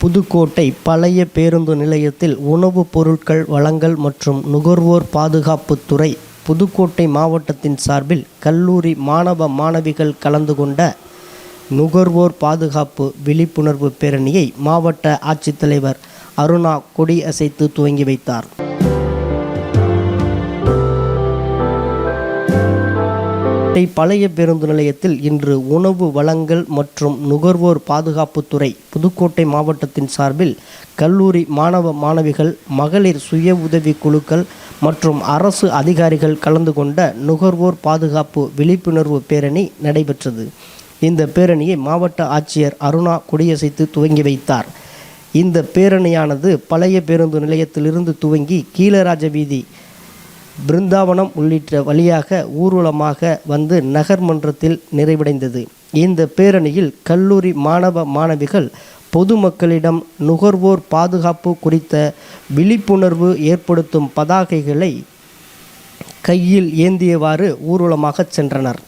புதுக்கோட்டை பழைய பேருந்து நிலையத்தில் உணவுப் பொருட்கள் வழங்கல் மற்றும் நுகர்வோர் பாதுகாப்புத்துறை புதுக்கோட்டை மாவட்டத்தின் சார்பில் கல்லூரி மாணவ மாணவிகள் கலந்து கொண்ட நுகர்வோர் பாதுகாப்பு விழிப்புணர்வு பேரணியை மாவட்ட ஆட்சித்தலைவர் அருணா கொடி அசைத்து துவங்கி வைத்தார். கோட்டை பழைய பேருந்து நிலையத்தில் இன்று உணவு வழங்கல் மற்றும் நுகர்வோர் பாதுகாப்புத்துறை புதுக்கோட்டை மாவட்டத்தின் சார்பில் கல்லூரி மாணவ மாணவிகள் மகளிர் சுய உதவி குழுக்கள் மற்றும் அரசு அதிகாரிகள் கலந்து கொண்ட நுகர்வோர் பாதுகாப்பு விழிப்புணர்வு பேரணி நடைபெற்றது. இந்த பேரணியை மாவட்ட ஆட்சியர் அருணா கொடியசைத்து துவங்கி வைத்தார். இந்த பேரணியானது பழைய பேருந்து நிலையத்திலிருந்து துவங்கி கீழராஜ வீதி பிருந்தாவனம் உள்ளிட்ட வழியாக ஊர்வலமாக வந்து நகர்மன்றத்தில் நிறைவடைந்தது. இந்த பேரணியில் கல்லூரி மாணவ மாணவிகள் பொதுமக்களிடம் நுகர்வோர் பாதுகாப்பு குறித்த விழிப்புணர்வு ஏற்படுத்தும் பதாகைகளை கையில் ஏந்தியவாறு ஊர்வலமாகச் சென்றனர்.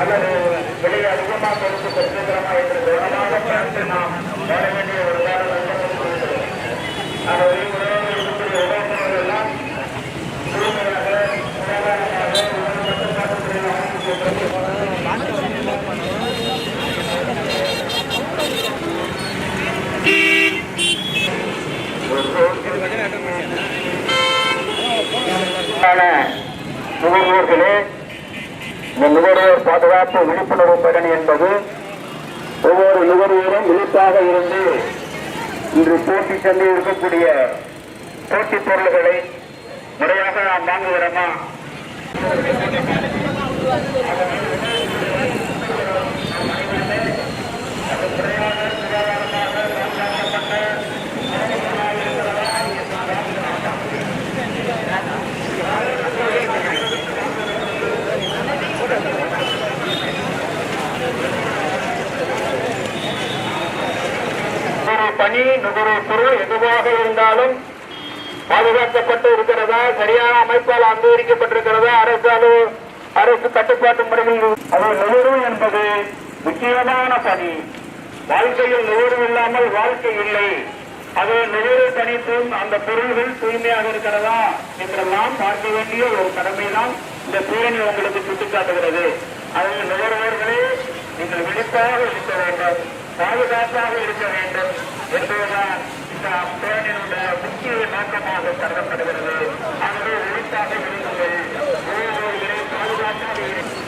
அல்லது விலை அதிகமாக கொடுத்து பெற்றுக்கிறோமா என்று கவனமாக பார்த்து நாம் வாழ வேண்டிய ஒரு காலம் எல்லாம் நுகர்வோர்களே இந்த நுகர்வோர் பாதுகாப்பு விழிப்புணர்வு பேரணி என்பது ஒவ்வொரு நுகர்வோரும் விழிப்பாக இருந்து இன்று போட்டி சந்தையில் இருக்கக்கூடிய போட்டிப் பொருள்களை முறையாக நாம் வாங்குகிறோமா? பணி நுகர்வு பொருள் எதுவாக இருந்தாலும் பாதுகாக்கப்பட்டு இருக்கிறதா சரியான அமைப்பால் அங்கீகரிக்கப்பட்டிருக்கிறதா அரசால் அரசு கட்டுப்பாட்டு முறையில் அது நுகர்வு என்பது முக்கியமான பணி. வாழ்க்கையில் நுகர்வு இல்லாமல் வாழ்க்கை இல்லை. அது நுகர்வு தனித்தும் அந்த பொருள்கள் தூய்மையாக இருக்கிறதா என்றெல்லாம் பார்க்க வேண்டிய ஒரு கடமைதான் இந்த பேரணி உங்களுக்கு சுட்டிக்காட்டுகிறது. அதில் நுகர்வோர்களே நீங்கள் விழிப்பாக இருக்க வேண்டும். பாதுகாப்பாக இருக்க வேண்டும் என்பதுதான் இந்த அப்பேரனுடைய முக்கிய நோக்கமாக கருதப்படுகிறது. ஆகவே உழைப்பாக இருங்கள். ஓய்வு பாதுகாப்பாக இருக்கும்